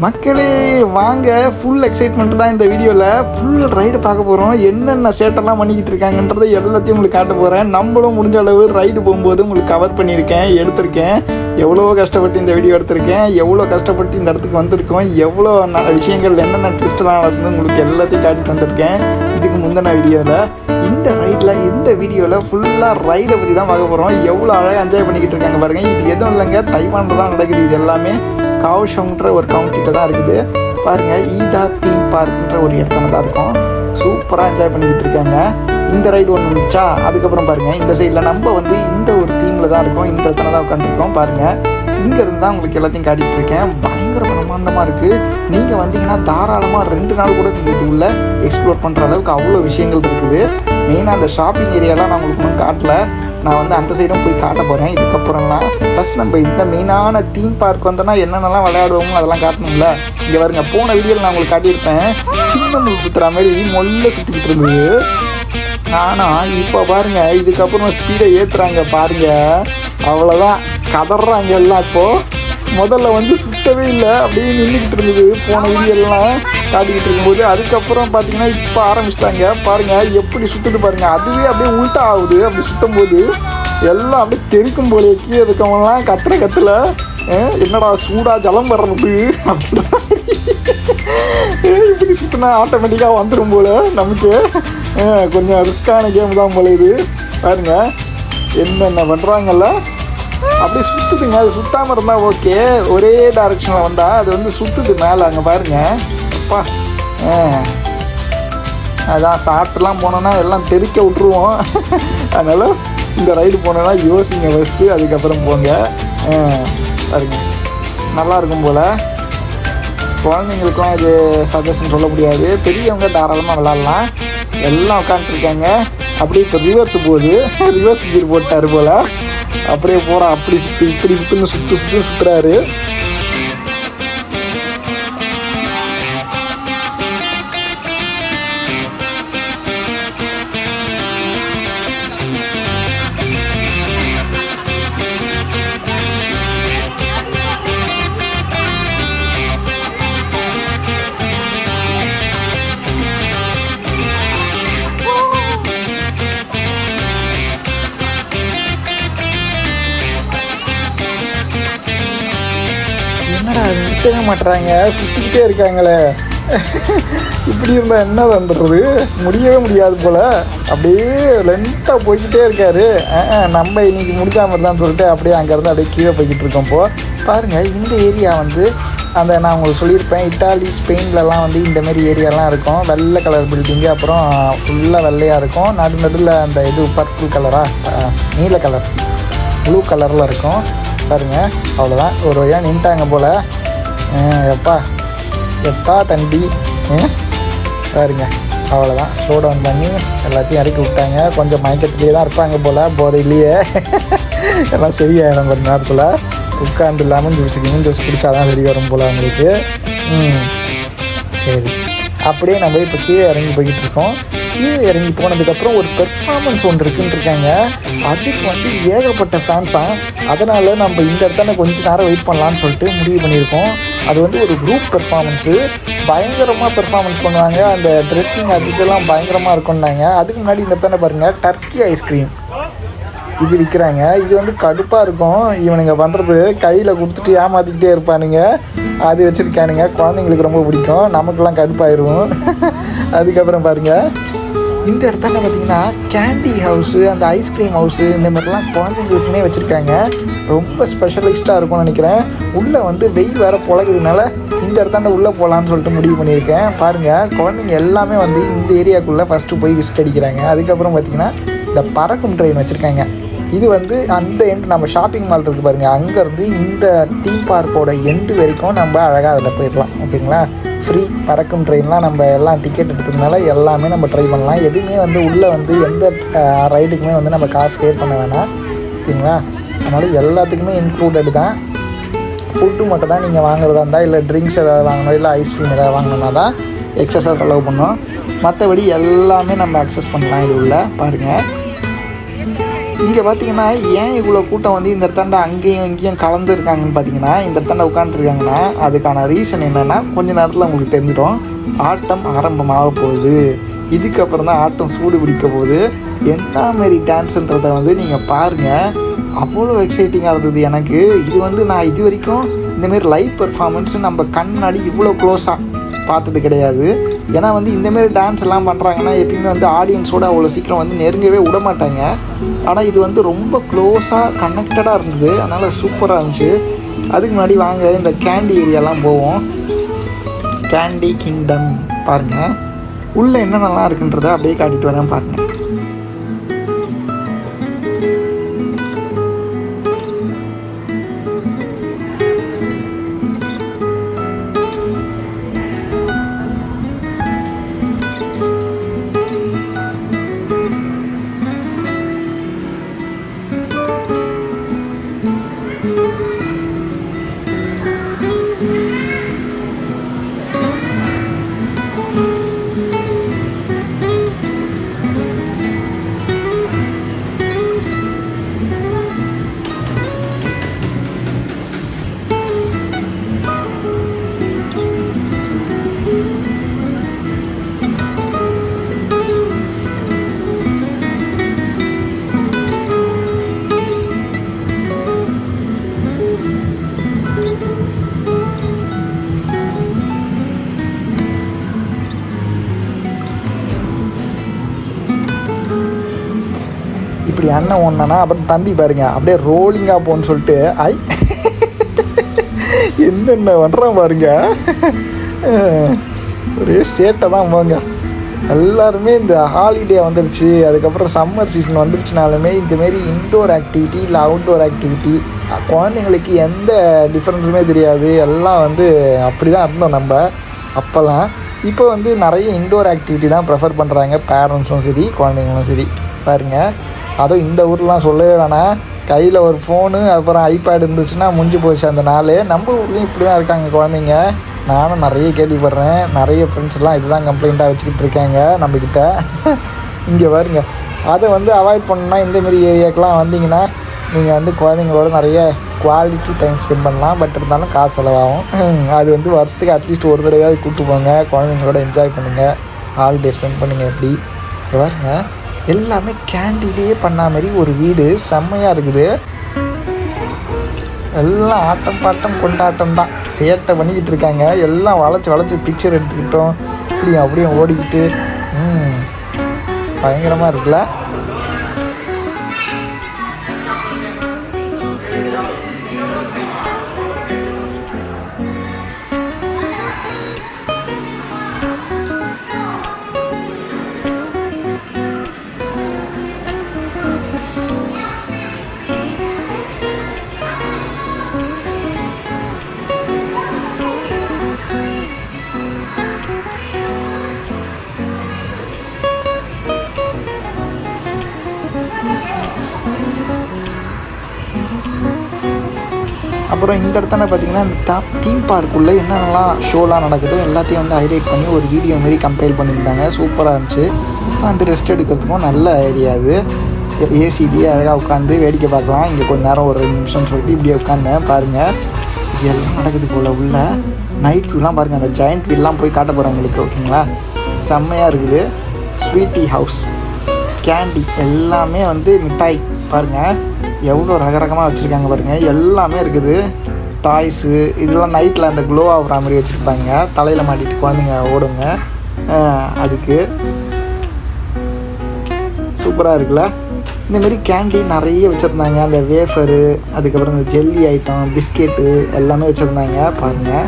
மக்களே வாங்க. Full excitement தான் இந்த வீடியோவில் ஃபுல் ரைடு பார்க்க போகிறோம் என்னென்ன சேட்டெல்லாம் பண்ணிக்கிட்டு இருக்காங்கன்றதை எல்லாத்தையும் உங்களுக்கு காட்ட போகிறேன் நம்மளும் முடிஞ்ச அளவு ரைடு போகும்போது உங்களுக்கு கவர் பண்ணியிருக்கேன் எடுத்திருக்கேன். எவ்வளோ கஷ்டப்பட்டு இந்த வீடியோ எடுத்திருக்கேன். எவ்வளோ கஷ்டப்பட்டு இந்த இடத்துக்கு வந்திருக்கோம். எவ்வளோ நல்ல விஷயங்கள் என்னென்ன ட்விஸ்ட்லாம் நடந்து உங்களுக்கு எல்லாத்தையும் காட்டிட்டு வந்திருக்கேன் இதுக்கு முந்தின வீடியோவில் இந்த ரைடில் இந்த வீடியோவில் ஃபுல்லாக ரைடை பற்றி தான் பார்க்க போகிறோம் எவ்வளோ அழகாக என்ஜாய் பண்ணிக்கிட்டு இருக்காங்க பாருங்கள் இது எதுவும் இல்லைங்க. தைவானில் தான் நடக்குது இது எல்லாமே. காவ்ஷங்ன்ற ஒரு கவுண்டியில் தான் இருக்குது. பாருங்கள் ஈதா தீம் பார்க்ன்ற ஒரு இடத்துல தான் இருக்கும். சூப்பராக என்ஜாய் பண்ணிக்கிட்டு இருக்காங்க. இந்த ரைடு ஒன்று இருந்துச்சா அதுக்கப்புறம் பாருங்கள் இந்த சைடில் நம்ம வந்து இந்த ஒரு தீமில் தான் இருக்கோம். இந்த இடத்துல தான் உட்காந்துருக்கோம் பாருங்கள் இங்கேருந்து தான் உங்களுக்கு எல்லாத்தையும் காட்டிகிட்டு இருக்கேன். பிரம்மாண்டமாக இருக்குது நீங்கள் வந்தீங்கன்னா தாராளமாக ரெண்டு நாள் கூட நீங்கள் இது உள்ள எக்ஸ்ப்ளோர் பண்ணுற அளவுக்கு அவ்வளோ விஷயங்கள் இருக்குது. மெயினாக அந்த ஷாப்பிங் ஏரியாலாம் நான் உங்களுக்கு ஒன்றும் காட்டல. நான் வந்து அந்த சைடும் போய் காட்ட போகிறேன் இதுக்கப்புறம்லாம் ஃபஸ்ட் நம்ம இந்த மெயினான தீம் பார்க் வந்தோன்னா என்னென்னலாம் விளையாடுவோமோ அதெல்லாம் காட்டணும்ல. இங்கே வருங்க போன வீடியோவில் நான் உங்களுக்கு காட்டியிருப்பேன். சின்ன முள் சுற்றுற மாதிரி மொல்ல சுற்றிக்கிட்டு இருந்தது. ஆனால் இப்போ பாருங்கள் இதுக்கப்புறம் ஸ்பீடை ஏற்றுறாங்க பாருங்கள் அவ்வளோதான் கதறாங்க எல்லாம் இப்போது முதல்ல வந்து சுத்தவே இல்லை. அப்படியே நின்றுக்கிட்டு இருந்தது. போன வீடியோலாம் காட்டிக்கிட்டு இருக்கும்போது அதுக்கப்புறம் பார்த்தீங்கன்னா இப்போ ஆரம்பிச்சிட்டாங்க. பாருங்கள் எப்படி சுற்றுது பாருங்கள் அதுவே அப்படியே உள்ட்டா ஆகுது. அப்படி சுற்றும் போது எல்லாம் அப்படியே தெரிக்கும் போலே கீழே இருக்கவங்கலாம் கத்துற கத்துல என்னடா சூடாக ஜலம் வர்றது? அப்படின்னா இப்படி சுற்றினா ஆட்டோமேட்டிக்காக வந்துடும் போல் நமக்கு. கொஞ்சம் ரிஸ்க்கான கேம் தான் போல இது. பாருங்க என்னென்ன பண்ணுறாங்கல்ல அப்படியே சுற்றுதுங்க அது சுற்றாமல் இருந்தால் ஓகே ஒரே டைரக்ஷனில் வந்தால் அது வந்து சுற்றுது மேலே அங்கே பாருங்க. அப்பா அதான் சாப்பிட்டுலாம் போனோன்னா எல்லாம் தெறிக்க விட்ருவோம் அதனால் இந்த ரைடு போனோன்னா யோசிங்க ஃபஸ்ட்டு அதுக்கப்புறம் போங்க. பாருங்க. நல்லா இருக்கும் போல். குழந்தைங்களுக்கும் இது சஜஷன் சொல்ல முடியாது. பெரியவங்க தாராளமாக விளாட்லாம். எல்லாம் உட்காந்துருக்காங்க அப்படியே இப்போ ரிவர்ஸ் போகுது. ரிவர்ஸ் கீர் போட்டார் போல். அப்படியே போகிறான் அப்படி சுற்றி இப்படி சுற்றுன்னு சுற்று சுற்றி சுற்றுறாரு மாட்டுறாங்க சுற்றிக்கிட்டே இருக்காங்களே. இப்படி இருந்தால் என்ன பண்ணுறது முடியவே முடியாது போல். அப்படியே லென்த்தாக போய்கிட்டே இருக்காரு. நம்ம இன்றைக்கி நம்ம இன்னைக்கு தான் சொல்லிட்டு அப்படியே அங்கேருந்து அப்படியே கீழே போய்கிட்டு இருக்கோம் இப்போ. பாருங்கள் இந்த ஏரியா வந்து அந்த நான் உங்களுக்கு சொல்லியிருப்பேன் இட்டாலி ஸ்பெயின்லலாம் வந்து இந்தமாரி ஏரியாலாம் இருக்கும். வெள்ளை கலர் பில்டிங்கு அப்புறம் ஃபுல்லாக வெள்ளையாக இருக்கும். நடு நடுவில் அந்த இது பர்பிள் கலராக நீல கலர் ப்ளூ கலரில் இருக்கும். பாருங்கள் அவ்வளோதான் ஒரு வழியாக நின்ட்டாங்க போல். எப்பா? எப்பா தண்டி பாருங்க அவ்வளோதான் ஸ்லோ டவுன் பண்ணி எல்லாத்தையும் இறக்கி விட்டாங்க. கொஞ்சம் மயக்கத்துலேயே தான் இருப்பாங்க போல் போதையிலேயே. எல்லாம் சரியாயிடும் கொஞ்ச நேரத்தில். உட்காந்து லெமன் ஜூஸ் லெமன் ஜூஸ் குடித்தா தான் சரி வரும் போல் அவங்களுக்கு. ம். சரி. அப்படியே நம்ம இப்போ கீழே இறங்கி போய்கிட்டு இருக்கோம். கீழே இறங்கி போனதுக்கப்புறம் ஒரு பெர்ஃபார்மன்ஸ் ஒன்று இருக்குன்னு இருக்காங்க. அதுக்கு வந்து ஏகப்பட்ட ஃபேன்ஸாக அதனால் நம்ம இந்த இடத்துல கொஞ்சம் நேரம் வெயிட் பண்ணலான்னு சொல்லிட்டு முடிவு பண்ணியிருக்கோம். அது வந்து ஒரு குரூப் பெர்ஃபார்மன்ஸு பயங்கரமாக பெர்ஃபார்மன்ஸ் பண்ணுவாங்க. அந்த ட்ரெஸ்ஸிங் அது இதெல்லாம் பயங்கரமாக இருக்கும்னாங்க. அதுக்கு முன்னாடி இந்த பேனை பாருங்கள் டர்க்கி ஐஸ்கிரீம் இது விற்கிறாங்க இது வந்து கடுப்பாக இருக்கும். இவனுங்க பண்ணுறது கையில் கொடுத்துட்டு ஏமாற்றிக்கிட்டே இருப்பானுங்க. அது வச்சுருக்கானுங்க. குழந்தைங்களுக்கு ரொம்ப பிடிக்கும். நமக்கெல்லாம் கடுப்பாயிருக்கும் அதுக்கப்புறம் பாருங்கள் இந்த இடத்துல பார்த்தீங்கன்னா கேண்டி ஹவுஸு அந்த ஐஸ்கிரீம் ஹவுஸு இந்த மாதிரிலாம் குழந்தைங்களுக்குனே வச்சுருக்காங்க. ரொம்ப ஸ்பெஷலிஸ்ட்டாக இருக்கும்னு நினைக்கிறேன். உள்ளே வந்து வெயில் வேறு பொழகுதுனால இந்த இடத்தாண்ட உள்ளே போகலான்னு சொல்லிட்டு முடிவு பண்ணியிருக்கேன். பாருங்கள் குழந்தைங்க எல்லாமே வந்து இந்த ஏரியாக்குள்ளே ஃபஸ்ட்டு போய் விசிட் அடிக்கிறாங்க. அதுக்கப்புறம் பார்த்தீங்கன்னா இந்த பறக்கும் ட்ரெயின் வச்சுருக்காங்க. இது வந்து அந்த எண்டு நம்ம ஷாப்பிங் மால் இருக்குது பாருங்கள் அங்கேருந்து இந்த தீம் பார்க்கோட எண்டு வரைக்கும் நம்ம அழகாக அதில் போயிடலாம். ஓகேங்களா? ஃப்ரீ பறக்கும் ட்ரெயின்லாம் நம்ம எல்லாம் டிக்கெட் எடுத்ததுனால எல்லாமே நம்ம ட்ரை பண்ணலாம். எதுவுமே வந்து உள்ளே வந்து எந்த ரைடுக்குமே வந்து நம்ம காசு பே பண்ண வேணாம். ஓகேங்களா அதனால் எல்லாத்துக்குமே இன்க்ளூடட் தான். ஃபுட்டு மட்டும் தான் நீங்கள் வாங்குறதா இருந்தால் இல்லை ட்ரிங்க்ஸ் ஏதாவது வாங்கணும் இல்லை ஐஸ்கிரீம் ஏதாவது வாங்கணுன்னா தான் எக்ஸஸாக செலவு பண்ணணும் மற்றபடி எல்லாமே நம்ம அக்சஸ் பண்ணலாம் இது உள்ள. பாருங்கள் இங்கே பார்த்தீங்கன்னா ஏன் இவ்வளோ கூட்டம் வந்து இந்த இடத்தாண்ட அங்கேயும் இங்கேயும் கலந்துருக்காங்கன்னு பார்த்தீங்கன்னா இந்த இடத்தாண்ட உட்காந்துருக்காங்கன்னா அதுக்கான ரீசன் என்னென்னா கொஞ்ச நேரத்தில் உங்களுக்கு தெரிஞ்சிடும். ஆட்டம் ஆரம்பமாக போகுது. இதுக்கப்புறம் தான் ஆட்டம் சூடு பிடிக்க போகுது. என்ன மாரி டான்ஸுன்றதை வந்து நீங்கள் பாருங்கள் அவ்வளோ எக்ஸைட்டிங்காக இருந்தது எனக்கு. இது வந்து நான் இது வரைக்கும் இந்தமாரி லைவ் பெர்ஃபார்மன்ஸ் நம்ம கண்ணாடி இவ்வளோ க்ளோஸாக பார்த்தது கிடையாது. ஏன்னா வந்து இந்தமாரி டான்ஸ் எல்லாம் பண்ணுறாங்கன்னா எப்பயுமே வந்து ஆடியன்ஸோட அவ்வளோ சீக்கிரம் வந்து நெருங்கவே விட மாட்டாங்க. ஆனால் இது வந்து ரொம்ப க்ளோஸாக கனெக்டடாக இருந்தது. அதனால் சூப்பராக இருந்துச்சு. அதுக்கு முன்னாடி வாங்க இந்த கேண்டி ஏரியாலாம் போவோம். கேண்டி கிங்டம் பாருங்கள் உள்ளே என்னென்னலாம் இருக்குன்றதை அப்படியே காட்டிட்டு வரேன் பாருங்கள் அண்ணன் ஒன்றானா அப்புறம் தம்பி பாருங்க அப்படியே ரோலிங்காக போன்னு சொல்லிட்டு ஐ என்னென்ன பண்ணுறான் பாருங்க. ஒரே சேட்டை தான் போங்க எல்லாருமே இந்த ஹாலிடே வந்துருச்சு. அதுக்கப்புறம் சம்மர் சீசன் வந்துருச்சுனாலுமே இந்தமாரி இன்டோர் ஆக்டிவிட்டி இல்லை அவுட்டோர் ஆக்டிவிட்டி குழந்தைங்களுக்கு எந்த டிஃப்ரென்ஸுமே தெரியாது. எல்லாம் வந்து அப்படி தான் இருந்தோம் நம்ம அப்போல்லாம். இப்போ வந்து நிறைய இன்டோர் ஆக்டிவிட்டி தான் ப்ரெஃபர் பண்ணுறாங்க பேரண்ட்ஸும் சரி குழந்தைங்களும் சரி. பாருங்கள் அதுவும் இந்த ஊர்லாம் சொல்லவே வேணாம். கையில் ஒரு ஃபோனு அப்புறம் ஐபேட் இருந்துச்சுன்னா முடிஞ்சு போச்சு அந்த நாள். நம்ம ஊர்லேயும் இப்படி தான் இருக்காங்க குழந்தைங்க. நானும் நிறைய கேள்விப்படுறேன். நிறைய ஃப்ரெண்ட்ஸ்லாம் இதுதான் கம்ப்ளைண்ட்டாக வச்சுக்கிட்டு இருக்காங்க நம்மக்கிட்ட இங்கே பாருங்க. அதை வந்து அவாய்ட் பண்ணணும்னா இந்தமாரி ஏரியாக்கெலாம் வந்தீங்கன்னா நீங்கள் வந்து குழந்தைங்களோட நிறைய குவாலிட்டி டைம் ஸ்பெண்ட் பண்ணலாம். பட் இருந்தாலும் காசு செலவாகும். அது வந்து வருஷத்துக்கு அட்லீஸ்ட் ஒரு தடவையாவது கூப்பிட்டு போங்க. குழந்தைங்களோட என்ஜாய் பண்ணுங்கள் ஹாலிடே ஸ்பெண்ட் பண்ணுங்கள் எப்படி. பாருங்கள் பாருங்க. எல்லாமே கேண்டிலேயே பண்ண மாதிரி ஒரு வீடு செம்மையாக இருக்குது. எல்லாம் ஆட்டம் பாட்டம் கொண்டாட்டம் தான் சேட்டை பண்ணிக்கிட்டு இருக்காங்க. எல்லாம் வளைச்சி வளைச்சி பிக்சர் எடுத்துக்கிட்டோம். இப்படியும் அப்படியும் ஓடிக்கிட்டு. பயங்கரமாக இருக்குல்ல? அப்புறம் இந்த இடத்துல பார்த்தீங்கன்னா இந்த தா தீம் பார்க்குள்ளே என்னென்னலாம் ஷோலாம் நடக்குதோ எல்லாத்தையும் வந்து ஹைலைட் பண்ணி ஒரு வீடியோ மாரி கம்பைல் பண்ணியிருந்தாங்க. சூப்பராக இருந்துச்சு. உட்காந்து ரெஸ்ட் எடுக்கிறதுக்கும் நல்ல ஏரியா அது. ஏசிஜி அழகாக உட்காந்து வேடிக்கை பார்க்கலாம். இங்கே கொஞ்சம் நேரம் ஒரு ரெண்டு நிமிஷம்னு சொல்லிட்டு இப்படியே உட்காந்தேன் பாருங்கள் எல்லாம் நடக்குது போல் உள்ள. நைட் வியூலாம் பாருங்கள் அந்த ஜாயிண்ட் வீல்லாம் போய் காட்ட போகிறேன் உங்களுக்கு ஓகேங்களா செம்மையாக இருக்குது. ஸ்வீட்டி ஹவுஸ் கேண்டி எல்லாமே வந்து மிட்டாய். பாருங்கள் எவ்வளோ ரகரகமாக வச்சுருக்காங்க பாருங்கள் எல்லாமே இருக்குது. டாய்ஸு இதெல்லாம் நைட்டில் அந்த க்ளோ ஆகிற மாதிரி வச்சுருப்பாங்க. தலையில் மாட்டிட்டு குழந்தைங்க ஓடுங்க. அதுக்கு. சூப்பராக இருக்குல்ல. இந்தமாரி கேண்டி நிறைய வச்சுருந்தாங்க. அந்த வேஃபரு அதுக்கப்புறம் இந்த ஜெல்லி ஐட்டம் பிஸ்கெட்டு எல்லாமே வச்சுருந்தாங்க. பாருங்கள்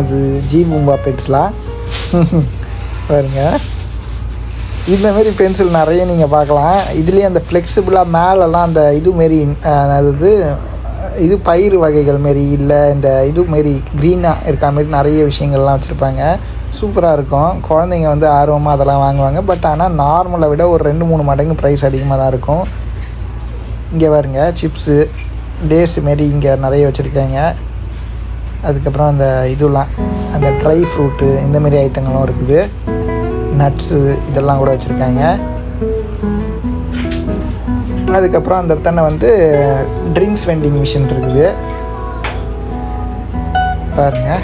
அது ஜி பூம்பா பெட்ஸ்லாம் பாருங்க. இந்தமாரி பென்சில் நிறைய நீங்கள் பார்க்கலாம். இதுலேயே அந்த ஃப்ளெக்சிபிளாக மேலெல்லாம் அந்த இது மாரி அதாவது இது பயிர் வகைகள் மாரி இல்லை இந்த இது மாரி க்ரீனாக இருக்கா மாரி நிறைய விஷயங்கள்லாம் வச்சுருப்பாங்க. சூப்பராக இருக்கும். குழந்தைங்க வந்து ஆர்வமாக அதெல்லாம் வாங்குவாங்க. பட் ஆனால் நார்மலை விட ஒரு ரெண்டு மூணு மடங்கு ப்ரைஸ் அதிகமாக தான் இருக்கும். இங்கே பாருங்க சிப்ஸு டேஸ் மாரி இங்கே நிறைய வச்சுருக்காங்க. அதுக்கப்புறம் அந்த இதுலாம் அந்த ட்ரை ஃப்ரூட்டு இந்த மாதிரி ஐட்டங்களும் இருக்குது. நட்ஸு இதெல்லாம் கூட வச்சுருக்காங்க. அதுக்கப்புறம் அந்த இடத்தான வந்து ட்ரிங்க்ஸ் வெண்டிங் மிஷின் இருக்குது. பாருங்கள்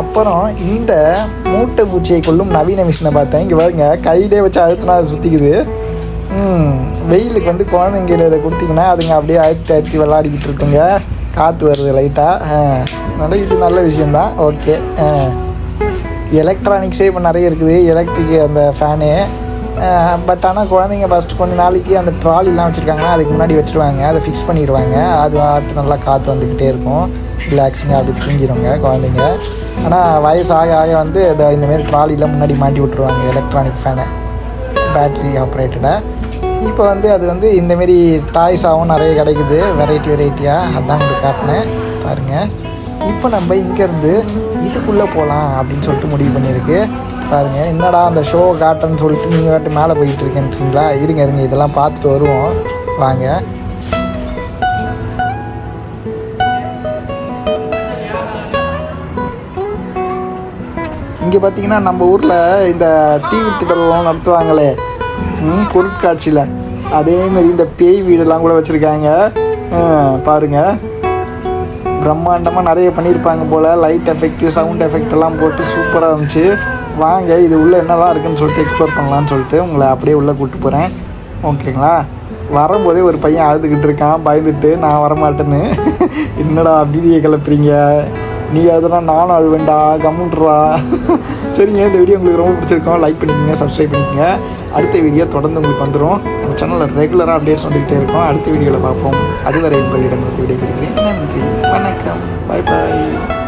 அப்புறம் இந்த மூட்டை பூச்சியை கொள்ளும் நவீன மிஷினை பார்த்தேன். இங்கே பாருங்க கையிலே வச்சு அழுத்தினா அது சுற்றிக்குது வெயிலுக்கு வந்து குழந்தைங்க இதை கொடுத்தீங்கன்னா அதுங்க அப்படியே அழுத்தி அழுத்தி விளாடிக்கிட்டு இருக்குங்க. காற்று வருது லைட்டாக அதனால் இது நல்ல விஷயந்தான் ஓகே எலக்ட்ரானிக்ஸே இப்போ நிறைய இருக்குது. எலக்ட்ரிக் அந்த ஃபேனு பட் ஆனால் குழந்தைங்க ஃபஸ்ட்டு கொஞ்ச நாளைக்கு அந்த ட்ராலிலாம் வச்சுருக்காங்க அதுக்கு முன்னாடி வச்சுருவாங்க. அதை ஃபிக்ஸ் பண்ணிடுவாங்க. அது ஆட்டு நல்லா காற்று வந்துக்கிட்டே இருக்கும். ரிலாக்ஸிங்காக அப்படி தூங்கிடுவாங்க குழந்தைங்க. ஆனால் வயசு ஆக ஆக வந்து இந்த இந்தமாரி ட்ராலியில் முன்னாடி மாட்டி விட்ருவாங்க எலக்ட்ரானிக் ஃபேனை பேட்ரி ஆப்ரேட்டடை இப்போ வந்து அது வந்து இந்தமாரி டாய்ஸாகவும் நிறைய கிடைக்குது வெரைட்டி வெரைட்டியாக அதான் உங்களுக்கு காட்டினேன் பாருங்கள் இப்போ நம்ம இங்கேருந்து இதுக்குள்ளே போகலாம் அப்படின்னு சொல்லிட்டு முடிவு பண்ணியிருக்கு. பாருங்கள் என்னடா அந்த ஷோ காட்டுன்னு சொல்லிட்டு நீங்கள் வாட்டு மேலே போயிட்டு இருக்கேன்றீங்களா? இருங்க இருங்க இதெல்லாம் பார்த்துட்டு வருவோம். வாங்க. இங்கே பார்த்தீங்கன்னா நம்ம ஊரில் இந்த தீவிரத்துக்கள்லாம் நடத்துவாங்களே. ம், பொருட்காட்சியில். அதேமாரி இந்த பேய் வீடெல்லாம் கூட வச்சுருக்காங்க. பாருங்கள் பிரம்மாண்டமாக நிறைய பண்ணியிருப்பாங்க போல். லைட் எஃபெக்ட் சவுண்ட் எஃபெக்ட் எல்லாம் போட்டு சூப்பராக இருந்துச்சு. வாங்க இது உள்ளே என்னலாம் இருக்குன்னு சொல்லிட்டு எக்ஸ்ப்ளோர் பண்ணலான்னு சொல்லிட்டு உங்களை அப்படியே உள்ளே கூப்பிட்டு போகிறேன் ஓகேங்களா வரும்போதே ஒரு பையன் அழுதுகிட்டு இருக்கான் பயந்துட்டு நான் வரமாட்டேன்னு. என்னடா பீதியை கிளப்புறீங்க? நீ அழுதுனா நானும் அழுவேண்டா கம்முன்றா சரிங்க இந்த வீடியோ உங்களுக்கு ரொம்ப பிடிச்சிருக்கோம். லைக் பண்ணிக்கோங்க சப்ஸ்கிரைப் பண்ணிக்கோங்க. அடுத்த வீடியோ தொடர்ந்து உங்களுக்கு வந்துடும் நம்ம சேனலில் ரெகுலராக அப்டேட்ஸ் வந்துக்கிட்டே இருக்கும். அடுத்த வீடியோவில் பார்ப்போம். அதுவரை உங்களிடம் விடைபெறுகிறேன். நன்றி வணக்கம். Bye bye